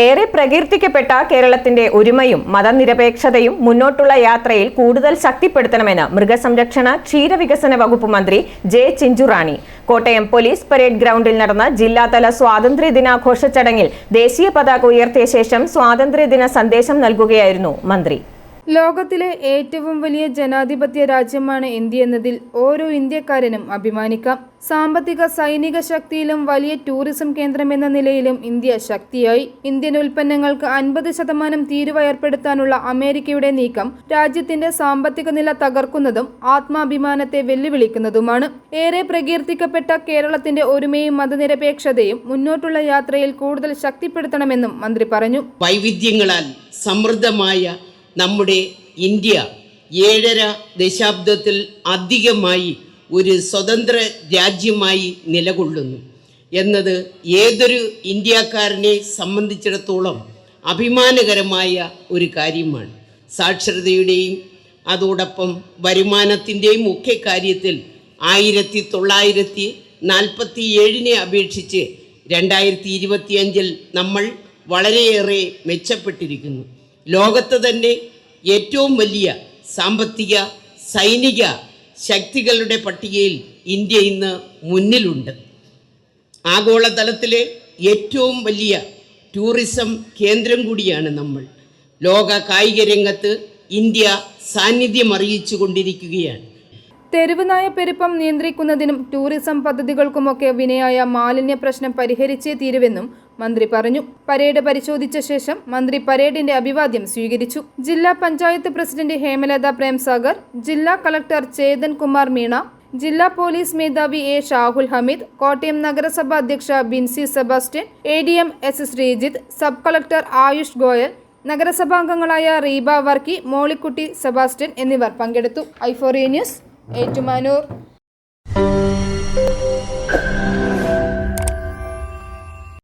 ഏറെ പ്രകീർത്തിക്കപ്പെട്ട കേരളത്തിന്റെ ഒരുമയും മതനിരപേക്ഷതയും മുന്നോട്ടുള്ള യാത്രയിൽ കൂടുതൽ ശക്തിപ്പെടുത്തണമെന്ന് മൃഗസംരക്ഷണ ക്ഷീരവികസന വകുപ്പ് മന്ത്രി J Chinchurani. Kottayam police parade ഗ്രൗണ്ടിൽ നടന്ന ജില്ലാതല സ്വാതന്ത്ര്യ ദിനാഘോഷ ചടങ്ങിൽ ദേശീയ പതാക ഉയർത്തിയ ശേഷം സ്വാതന്ത്ര്യദിന സന്ദേശം നൽകുകയായിരുന്നു മന്ത്രി. ലോകത്തിലെ ഏറ്റവും വലിയ ജനാധിപത്യ രാജ്യമാണ് ഇന്ത്യ എന്നതിൽ ഓരോ ഇന്ത്യക്കാരനും അഭിമാനിക്കാം. സാമ്പത്തിക സൈനിക ശക്തിയിലും വലിയ ടൂറിസം കേന്ദ്രം എന്ന നിലയിലും ഇന്ത്യ ശക്തിയായി. ഇന്ത്യൻ ഉൽപ്പന്നങ്ങൾക്ക് അൻപത് ശതമാനം തീരുവ ഏർപ്പെടുത്താനുള്ള അമേരിക്കയുടെ നീക്കം രാജ്യത്തിന്റെ സാമ്പത്തിക നില തകർക്കുന്നതും ആത്മാഭിമാനത്തെ വെല്ലുവിളിക്കുന്നതുമാണ്. ഏറെ പ്രകീർത്തിക്കപ്പെട്ട കേരളത്തിന്റെ ഒരുമയും മതനിരപേക്ഷതയും മുന്നോട്ടുള്ള യാത്രയിൽ കൂടുതൽ ശക്തിപ്പെടുത്തണമെന്നും മന്ത്രി പറഞ്ഞു. വൈവിധ്യങ്ങളാൽ സമൃദ്ധമായ നമ്മുടെ ഇന്ത്യ ഏഴര ദശാബ്ദത്തിൽ അധികമായി ഒരു സ്വതന്ത്ര രാജ്യമായി നിലകൊള്ളുന്നു. എന്നത് ഏതൊരു ഇന്ത്യക്കാരനെ സംബന്ധിച്ചിടത്തോളം അഭിമാനകരമായ ഒരു കാര്യമാണ്. സാക്ഷരതയുടെയും അതോടൊപ്പം വരുമാനത്തിന്റെയും ഒക്കെ കാര്യത്തിൽ ആയിരത്തി തൊള്ളായിരത്തി നാൽപ്പത്തി ഏഴിനെ അപേക്ഷിച്ച് രണ്ടായിരത്തി ഇരുപത്തിയഞ്ചിൽ നമ്മൾ വളരെയേറെ മെച്ചപ്പെട്ടിരിക്കുന്നു. ലോകത്ത് തന്നെ ഏറ്റവും വലിയ സാമ്പത്തിക സൈനിക ശക്തികളുടെ പട്ടികയിൽ ഇന്ത്യ ഇന്ന് മുന്നിലുണ്ട്. ആഗോളതലത്തിലെ ഏറ്റവും വലിയ ടൂറിസം കേന്ദ്രം കൂടിയാണ് നമ്മൾ. ലോക കായിക രംഗത്ത് ഇന്ത്യ സാന്നിധ്യം അറിയിച്ചു കൊണ്ടിരിക്കുകയാണ്. തെരുവ് നയപ്പെരുപ്പം പെരുപ്പം നിയന്ത്രിക്കുന്നതിനും ടൂറിസം പദ്ധതികൾക്കുമൊക്കെ വിനയായ മാലിന്യ പ്രശ്നം പരിഹരിച്ചേ തീരുവെന്നും മന്ത്രി പറഞ്ഞു. പരേഡ് പരിശോധിച്ച ശേഷം മന്ത്രി പരേഡിന്റെ അഭിവാദ്യം സ്വീകരിച്ചു. ജില്ലാ പഞ്ചായത്ത് പ്രസിഡന്റ് ഹേമലത പ്രേംസാഗർ ജില്ലാ കളക്ടർ ചേതൻ കുമാർ മീണ ജില്ലാ പോലീസ് മേധാവി എ ഷാഹുൽ ഹമീദ് കോട്ടയം നഗരസഭ അധ്യക്ഷ Binsi Sebastian A D M S Sreejith sub collector Ayush Goyal നഗരസഭാംഗങ്ങളായ Reeba Varkey Mollykutty Sebastian എന്നിവർ പങ്കെടുത്തു. ഐഫോറിയ ന്യൂസ് ഏറ്റുമാനൂർ.